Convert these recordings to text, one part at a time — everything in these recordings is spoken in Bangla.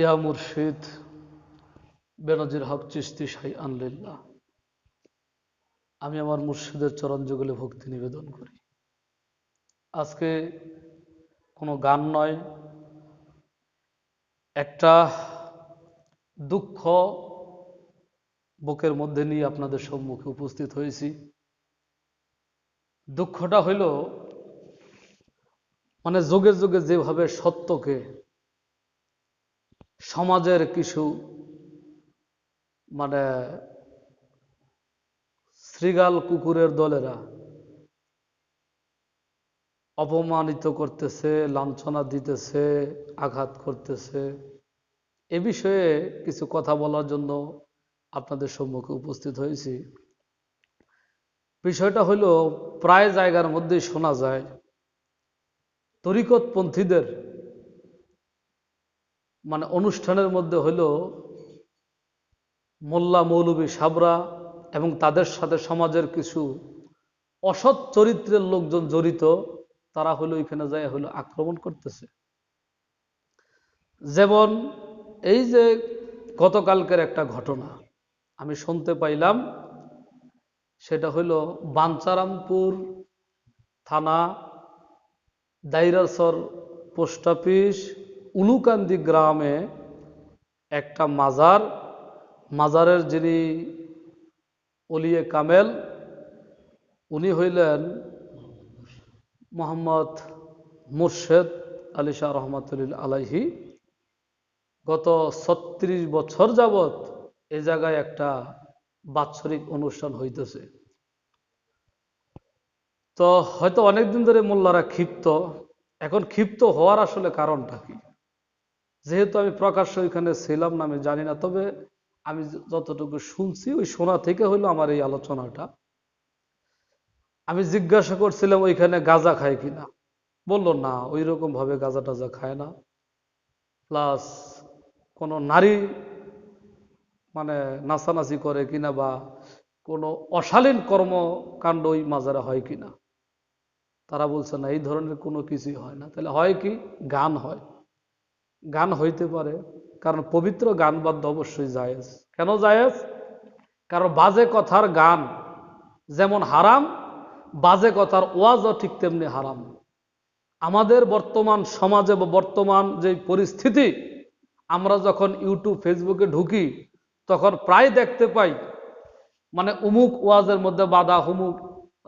ইয়া মুর্শিদ, বেনজির হক চিস্তি সাই আনলিল্লাহ আমি আমার মুর্শিদের চরণ যুগলে ভক্তি নিবেদন করি। আজকে কোনো গান নয়, একটা দুঃখ বুকের মধ্যে নিয়ে আপনাদের সম্মুখে উপস্থিত হয়েছি। দুঃখটা হইল মানে যুগে যুগে যেভাবে সত্যকে সমাজের কিছু মানে শ্রীগাল কুকুরের দলেরা অপমানিত করতেছে, লাঞ্ছনা দিতেছে, আঘাত করতেছে। এ বিষয়ে কিছু কথা বলার জন্য আপনাদের সম্মুখে উপস্থিত হয়েছি। বিষয়টা হলো, প্রায় জায়গার মধ্যেই শোনা যায়, তরিকতপন্থীদের মানে অনুষ্ঠানের মধ্যে হইল মোল্লা মৌলবী সাবরা এবং তাদের সাথে সমাজের কিছু অসৎ চরিত্রের লোকজন জড়িত, তারা হলো এখানে যায় হলো আক্রমণ করতেছে। যেমন এই যে গতকালকের একটা ঘটনা আমি শুনতে পাইলাম, সেটা হইল বাঞ্চারামপুর থানা দাইরাসর পোস্ট অফিস উলুকান্দি গ্রামে একটা মাজার, মাজারের যিনি অলিয়ে কামেল, উনি হইলেন মোহাম্মদ মুর্শেদ আলী শাহ রহমতুল্লিল আলাইহি। গত ছত্রিশ বছর যাবৎ এ জায়গায় একটা বাৎসরিক অনুষ্ঠান হইতেছে। তো হয়তো অনেকদিন ধরে মোল্লারা ক্ষিপ্ত। এখন ক্ষিপ্ত হওয়ার আসলে কারণটা কি? যেহেতু আমি প্রকাশ্য এখানে ছিলাম না, আমি জানি না। তবে আমি যতটুকু শুনছি, ওই শোনা থেকে হইল আমার এই আলোচনাটা। আমি জিজ্ঞাসা করছিলাম, ওইখানে গাঁজা খায় কিনা? বলল, না ওই রকম ভাবে গাঁজা টাজা খায় না। প্লাস কোনো নারী মানে নাচানাচি করে কিনা বা কোনো অশালীন কর্মকাণ্ড ওই মাজারে হয় কিনা? তারা বলছে, না, এই ধরনের কোনো কিছুই হয় না। তাহলে হয় কি? গান হয়। গান হইতে পারে, কারণ পবিত্র গান বাদ্য অবশ্যই জায়েজ। কেন জায়েজ? কারণ বাজে কথার গান যেমন হারাম, বাজে কথার ওয়াজও ঠিক তেমনি হারাম। আমাদের বর্তমান সমাজে বা বর্তমান যে পরিস্থিতি, আমরা যখন ইউটিউব, ফেসবুকে ঢুকি, তখন প্রায় দেখতে পাই মানে উমুক ওয়াজের মধ্যে বাধা, হুমুক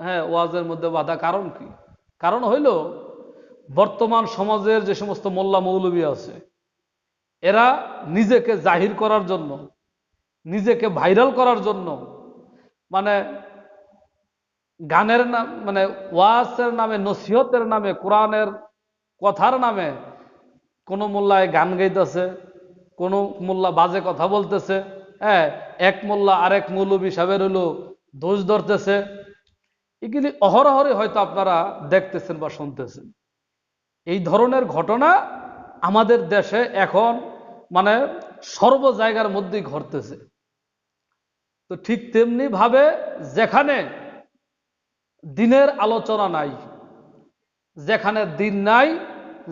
হ্যাঁ ওয়াজের মধ্যে বাধা, কারণ কি? কারণ হইল বর্তমান সমাজের যে সমস্ত মোল্লা মৌলবী আছে, এরা নিজেকে জাহির করার জন্য, নিজেকে ভাইরাল করার জন্য মানে গানের নাম মানে ওয়াসের নামে, নসিহতের নামে, কোরআনের কথার নামে কোনো মোল্লায় গান গাইতেছে, কোনো মোল্লা বাজে কথা বলতেছে হ্যাঁ এক মোল্লা আরেক মৌলবী সাহেবের হলো দোষ ধরতেছে। এগুলি অহরহরে হয়তো আপনারা দেখতেছেন বা শুনতেছেন। এই ধরনের ঘটনা আমাদের দেশে এখন মানে সর্ব জায়গার মধ্যেই ঘটতেছে। তো ঠিক তেমনি ভাবে যেখানে দিনের আলোচনা নাই, যেখানে দিন নাই,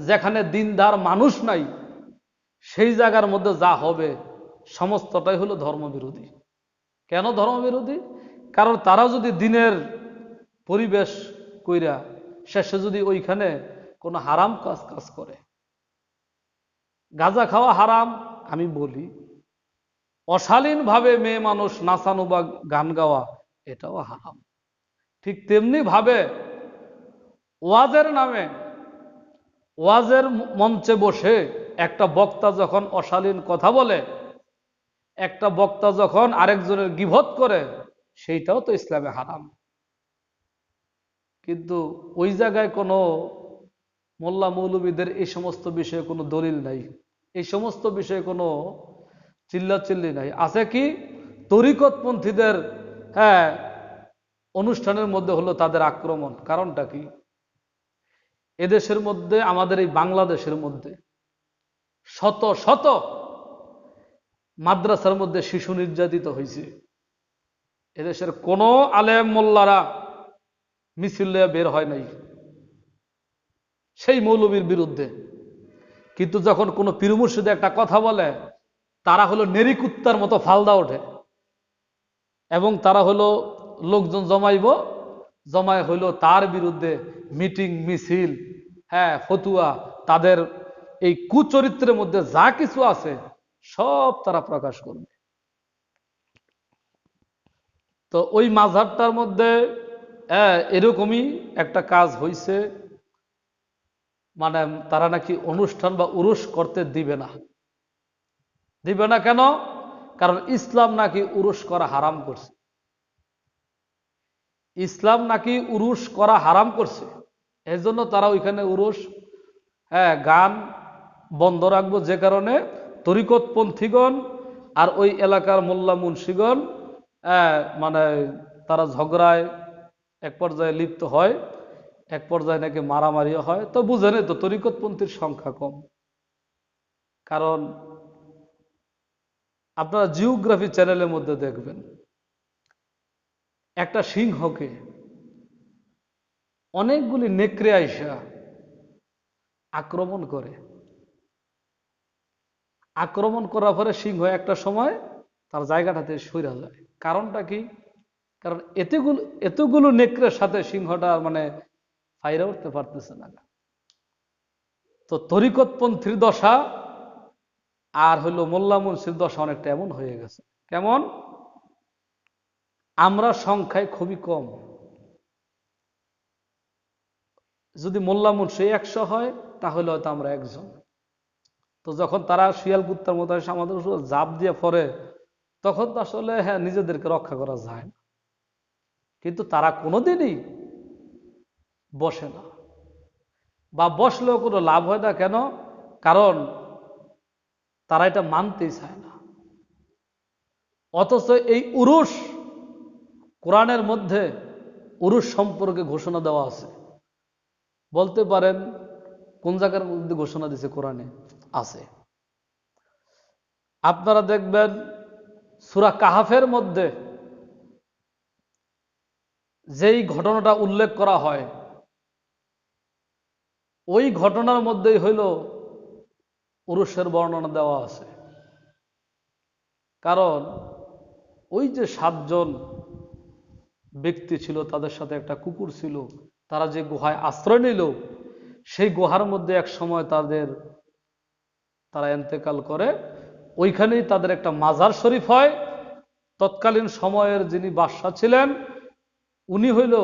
যেখানে দিনদার মানুষ নাই, সেই জায়গার মধ্যে যা হবে সমস্তটাই হলো ধর্মবিরোধী। কেন ধর্মবিরোধী? কারণ তারা যদি দিনের পরিবেশ কইরা শেষে যদি ওইখানে কোনো হারাম কাজ কাজ করে। গাঁজা খাওয়া হারাম, আমি বলি। অশালীনভাবে মেয়ে মানুষ নাচানো বা গান গাওয়া, এটাও হারাম। ঠিক তেমনি ভাবে ওয়াজের নামে, ওয়াজের মঞ্চে বসে একটা বক্তা যখন অশালীন কথা বলে, একটা বক্তা যখন আরেকজনের গিভত করে, সেইটাও তো ইসলামে হারাম। কিন্তু ওই জায়গায় কোনো মোল্লা মৌলবীদের এই সমস্ত বিষয়ে কোনো দলিল নাই। এই সমস্ত বিষয়ে কোনো চিল্লাচিল্লি নাই। আছে কি? তরিকতপন্থীদের হ্যাঁ অনুষ্ঠানের মধ্যে হলো তাদের আক্রমণ। কারণটা কি? এদেশের মধ্যে, আমাদের এই বাংলাদেশের মধ্যে শত শত মাদ্রাসার মধ্যে শিশু নির্যাতিত হয়েছে। এদেশের কোনো আলেম মোল্লারা মিছিল বের হয় নাই। সেই মৌলবীর বিরুদ্ধে। কিন্তু যখন কোনো পীর মুর্শিদে একটা কথা বলে তারা হলো নেরিকুত্তার মতো ফালদা ওঠে। এবং তারা হলো লোকজন জমাইব জমায় হইল তার বিরুদ্ধে মিটিং মিছিল হ্যাঁ ফতুয়া তাদের এই কুচরিত্রের মধ্যে যা কিছু আছে সব তারা প্রকাশ করবে। তো ওই মাঝহাবটার মধ্যে হ্যাঁ, এরকমই একটা কাজ হইছে। মানে তারা নাকি অনুষ্ঠান বা উরুস করতে দিবে না। দিবে না কেন? কারণ ইসলাম নাকি উরুস করা হারাম করছে। ইসলাম নাকি উরুস করা হারাম করছে। এই জন্য তারা ওইখানে উরুস হ্যাঁ গান বন্ধ রাখব যে কারণে তরিকতপন্থীগণ আর ওই এলাকার মোল্লা মুন্সিগণ হ্যাঁ, মানে তারা ঝগড়ায় এক পর্যায়ে লিপ্ত হয়। এক পর্যায়ে নাকি মারামারিও হয়, তো বুঝেনি তো তরিকতপন্থীর সংখ্যা কম। কারণ আপনারা জিওগ্রাফি চ্যানেলের মধ্যে দেখবেন, একটা সিংহকে অনেকগুলি নেকড়ে আইসা আক্রমণ করে। আক্রমণ করার পরে সিংহ একটা সময় তার জায়গাটাতে সইরা যায়। কারণটা কি? কারণ এতগুলো এতগুলো নেকড়ের সাথে সিংহটা মানে ফাইরা উঠতে পারতেছে না তো তরিকতপন্থীর দশা আর হইল মোল্লা মুন্সির দশা অনেকটা এমন হয়ে গেছে। কেমন? আমরা সংখ্যায় খুবই কম। যদি মোল্লা মুন্সি একশো হয়, তাহলে হয়তো আমরা একজন। তো যখন তারা শিয়াল কুত্তার মতো এসে আমাদের জাপ দিয়ে পড়ে তখন তো আসলে হ্যাঁ নিজেদেরকে রক্ষা করা যায় না। কিন্তু তারা কোনোদিনই বসে না। বা বসলেও কোনো লাভ হয় না কেন? কারণ তারা এটা মানতেই চায় না। অথচ এই উরুষ, কোরআনের মধ্যে উরুষ সম্পর্কে ঘোষণা দেওয়া আছে। বলতে পারেন, কোন জায়গার মধ্যে ঘোষণা দিছে কোরআনে? আছে। আপনারা দেখবেন, সুরা কাহাফের মধ্যে যেই ঘটনাটা উল্লেখ করা হয় ওই ঘটনার মধ্যেই হইল পুরুষের বর্ণনা দেওয়া আছে। কারণ ওই যে সাতজন ব্যক্তি ছিল, তাদের সাথে একটা কুকুর ছিল, তারা যে গুহায় আশ্রয় নিল, সেই গুহার মধ্যে এক সময় তাদের, তারা এন্তেকাল করে। ওইখানেই তাদের একটা মাজার শরীফ হয়। তৎকালীন সময়ের যিনি বাদশাহ ছিলেন, উনি হইল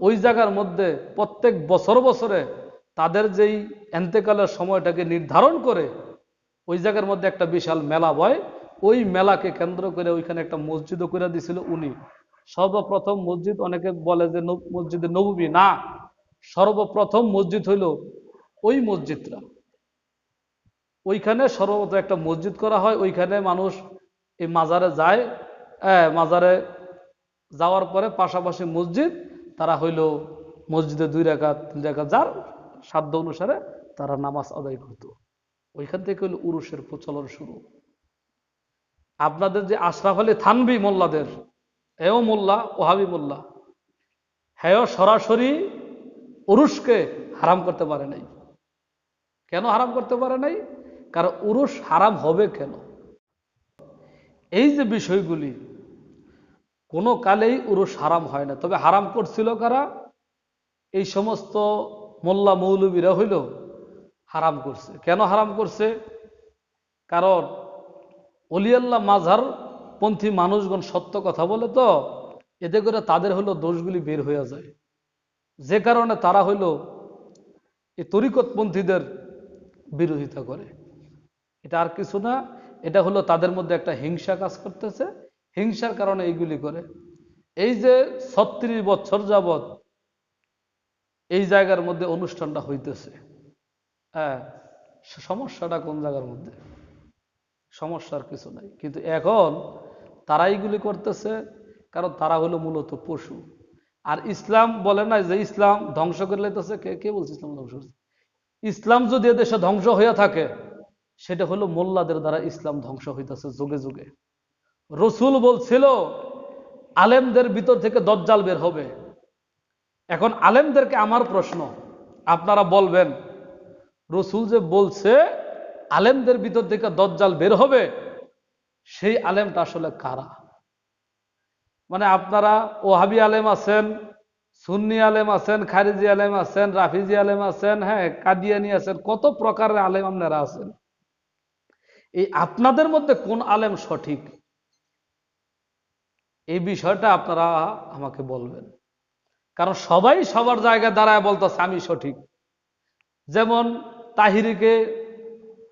ওই জায়গার মধ্যে প্রত্যেক বছর বছরে তাদের যেই এন্তেকালের সময়টাকে নির্ধারণ করে ওই জায়গার মধ্যে একটা বিশাল মেলা বয় ওই মেলাকে কেন্দ্র করে ওইখানে একটা মসজিদও করে দিছিল উনি। সর্বপ্রথম মসজিদ অনেকে বলে যে মসজিদে নবী না সর্বপ্রথম মসজিদ হইল ওই মসজিদটা। ওইখানে সর্বপ্রথম একটা মসজিদ করা হয় ওইখানে মানুষ এই মাজারে যায় হ্যাঁ, মাজারে যাওয়ার পরে পাশাপাশি মসজিদ তারা হইল মসজিদে দুই রেখা তিন রেখা যার সাধ্য অনুসারে তারা নামাজ আদায় করত। ওইখান থেকে হইল উরুষের প্রচলন শুরু। আপনাদের যে আশরাফ আলী থানবি মোল্লাদের, এও মোল্লা, ওহাবি মোল্লা হ্যাঁ সরাসরি উরুষকে হারাম করতে পারে নাই। কেন হারাম করতে পারে নাই? কারণ উরুষ হারাম হবে কেন? এই যে বিষয়গুলি, কোনো কালেই উরুষ হারাম হয় না। তবে হারাম করছিল কারা? এই সমস্ত মোল্লা মৌলবীরা হইল হারাম করছে। কেন হারাম করছে? কারণ অলিয়াল্লাহ মাঝার পন্থী মানুষগণ সত্য কথা বলে তো, এতে করে তাদের হলো দোষগুলি বের হয়ে যায়। যে কারণে তারা হইল এই তরিকতপন্থীদের বিরোধিতা করে। এটা আর কিছু না, এটা হলো তাদের মধ্যে একটা হিংসা কাজ করতেছে। হিংসার কারণে এইগুলি করে। এই যে ছত্রিশ বছর যাবৎ এই জায়গার মধ্যে অনুষ্ঠানটা হইতেছে। হ্যাঁ সমস্যাটা কোন জায়গার মধ্যে? সমস্যার কিছু নাই। কিন্তু এখন তারা এইগুলি করতেছে, কারণ তারা হলো মূলত পশু। আর ইসলাম বলে না যে ইসলাম ধ্বংস করে লেতেছে কে কে বলছে ইসলাম ধ্বংস করছে? ইসলাম যদি এদেশে ধ্বংস হইয়া থাকে, সেটা হলো মোল্লাদের দ্বারা ইসলাম ধ্বংস হইতেছে যুগে যুগে। রসুল বলছিল, আলেমদের ভিতর থেকে দজ্জাল বের হবে। এখন আলেমদেরকে আমার প্রশ্ন, আপনারা বলবেন, রসুল যে বলছে, আলেমদের ভিতর থেকে দজ্জাল বের হবে, সেই আলেমটা আসলে কারা? মানে আপনারা ওহাবি আলেম আছেন, সুন্নি আলেম আছেন, খারিজি আলেম আছেন, রাফিজি আলেম আছেন হ্যাঁ কাদিয়ানি আছেন, কত প্রকারের আলেম আপনারা আছেন? এই আপনাদের মধ্যে কোন আলেম সঠিক? এই বিষয়টা আপনারা আমাকে বলবেন। কারণ সবাই সবার জায়গায় দাঁড়ায় বলতেছে, আমি সঠিক। যেমন তাহিরিকে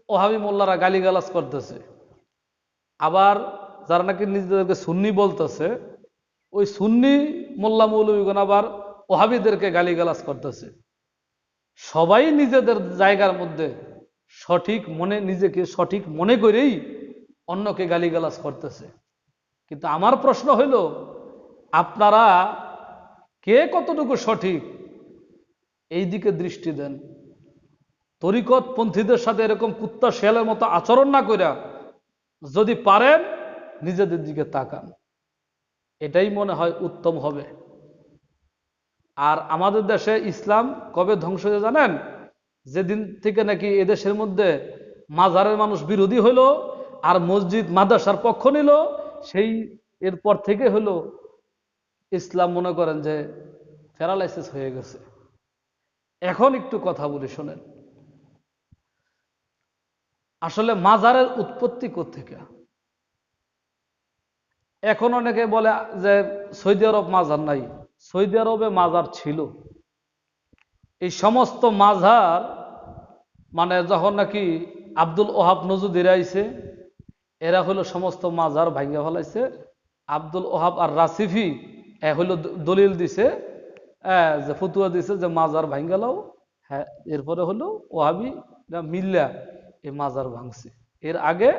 ওহাবি মোল্লারা গালিগালাজ করতেছে। আবার যারা নাকি নিজেদেরকে সুন্নি বলতেছে, ওই সুন্নি মোল্লা মৌলবীগণ আবার ওহাবিদেরকে গালিগালাজ করতেছে। সবাই নিজেদের জায়গার মধ্যে সঠিক মনে, নিজেকে সঠিক মনে করেই অন্যকে গালিগালাজ করতেছে। কিন্তু আমার প্রশ্ন হইল, আপনারা কে কতটুকু সঠিক? এই দিকে দৃষ্টি দেন। তরিকত পন্থীদের সাথে এরকম কুত্তা শেয়ালের মতো আচরণ না কইরা যদি পারেন, নিজেদের দিকে তাকান। এটাই মনে হয় উত্তম হবে। আর আমাদের দেশে ইসলাম কবে ধ্বংস হয়ে জানেন? যেদিন থেকে নাকি এদেশের মধ্যে মাজারের মানুষ বিরোধী হইল আর মসজিদ, মাদ্রাসার পক্ষ নিল, সেই এরপর থেকে হলো ইসলাম মনে করেন যে প্যারালাইসিস হয়ে গেছে। এখন একটু কথা বলি, শোনেন। আসলে মাজারের উৎপত্তি থেকে এখন অনেকে বলে যে সৌদি আরব মাজার নাই। সৌদি আরবে মাজার ছিল। এই সমস্ত মাজার মানে যখন নাকি আব্দুল ওহাব নজুদিরা আইছে এরা হলো সমস্ত মাজার ভাঙ্গা ফেলাইছে। আব্দুল ওহাব আর রাসিফি হলো দলিল দিছে যে ফতুয়া দিছে যে মাজার ভাঙ্গালাও হ্যাঁ এরপরে হলো ওহাবি মিল্লা এই মাজার ভাঙছে। এর আগে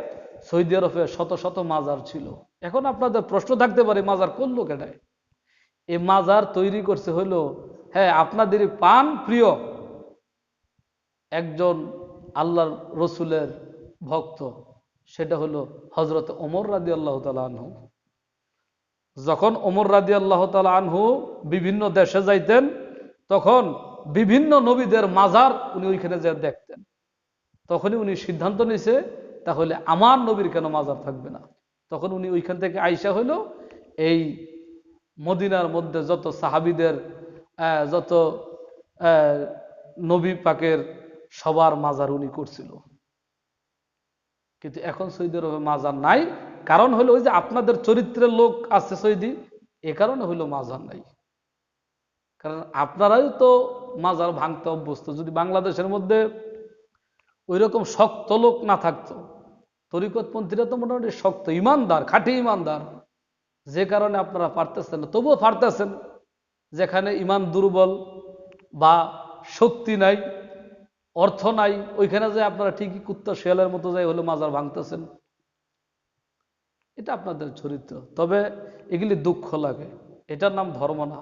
সৌদি আরবে শত শত মাজার ছিল। এখন আপনাদের প্রশ্ন থাকতে পারে, মাজার করল কেটায় এই মাজার তৈরি করছে হলো হ্যাঁ আপনাদেরই পান প্রিয় একজন আল্লাহর রসুলের ভক্ত, সেটা হলো হজরত ওমর রাদি আল্লাহ তালা যখন ওমর রাদি আল্লাহ তালা আনহু বিভিন্ন দেশে যাইতেন, তখন বিভিন্ন নবীদের মাজার উনি ওইখানে যে দেখতেন। তখনই উনি সিদ্ধান্ত নিছে তাহলে আমার নবীর কেন মাজার থাকবে না? তখন উনি ওইখান থেকে আইসা হইল, এই মদিনার মধ্যে যত সাহাবিদের যত নবী পাকের সবার মাজার উনি করছিল। কিন্তু এখন সৌদি আরবে মাজার নাই কারণ হলো ওই যে আপনাদের চরিত্রের লোক আছে সৌদি, এ কারণে হইল মাজার নাই। কারণ আপনারাই তো মাজার ভাঙতে অভ্যস্ত। যদি বাংলাদেশের মধ্যে ওই রকম শক্ত লোক না থাকতো, তরিকতপন্থীরা তো মোটামুটি শক্ত, ইমানদার, খাঁটি ইমানদার। যে কারণে আপনারা পারতেছেন না। তবুও পারতেছেন, যেখানে ইমান দুর্বল বা শক্তি নাই, অর্থ নাই, ওইখানে যে আপনারা ঠিকই কুত্তা, শিয়ালের মতো যাই হলে মাজার ভাঙতেছেন। এটা আপনাদের চরিত্র। তবে এগুলি দুঃখ লাগে। এটার নাম ধর্ম না।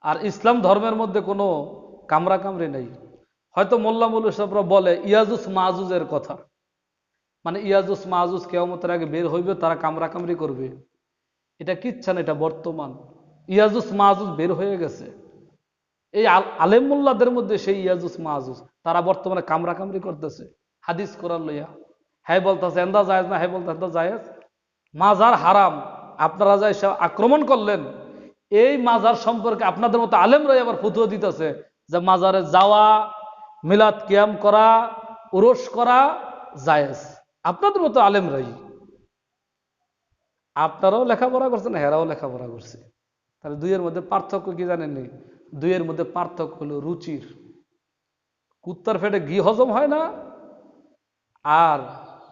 আর ইসলাম ধর্মের মধ্যে কোনো কামরা কামড়ি নেই। হয়তো মোল্লা মুল সাহেবরা বলে, ইয়াজুস মাহুজের কথা। মানে ইয়াজুস মাহুজ কেমতের আগে বের হইবে, তারা কামরা কামড়ি করবে। এটা কিচ্ছা না, এটা বর্তমান। ইয়াজুস মাহুজ বের হয়ে গেছে। এই আলেম মোল্লাদের মধ্যে সেই ইয়াজুস মাহুজ তারা বর্তমানে কামরা কামড়ি করতেছে। হাদিস করার লইয়া। হ্যাঁ বলতেছে, এন্দা জায়েজ না? হ্যাঁ বলতে এন্দা জায়েজ। মাজার হারাম। আপনারা যাই আক্রমণ করলেন, এই মাজার সম্পর্কে আপনাদের মতো আলেম আলেমরাই আবার ফুতুয়া দিতেছে যে মাজারে যাওয়া, মিলাদ কিয়াম করা উরস করা জায়েজ। আপনাদের মতো আলেম আলেমরাই। আপনারাও লেখাপড়া করছেন, হেরাও লেখাপড়া করছে। তাহলে দুইয়ের মধ্যে পার্থক্য কি জানেননি দুইয়ের মধ্যে পার্থক্য হলো রুচির। কুত্তার ফেটে ঘি হজম হয় না, আর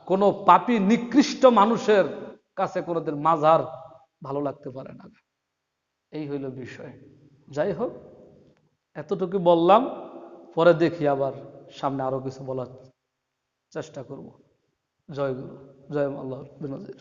কোনো পাপি নিকৃষ্ট মানুষের কাছে কোনোদের মাজার ভালো লাগতে পারে না। এই হইল বিষয়। যাই হোক, এতটুকু বললাম, পরে দেখি আবার সামনে আরও কিছু বলার চেষ্টা করব। জয় গুরু, জয় আল্লাহ বিনজির।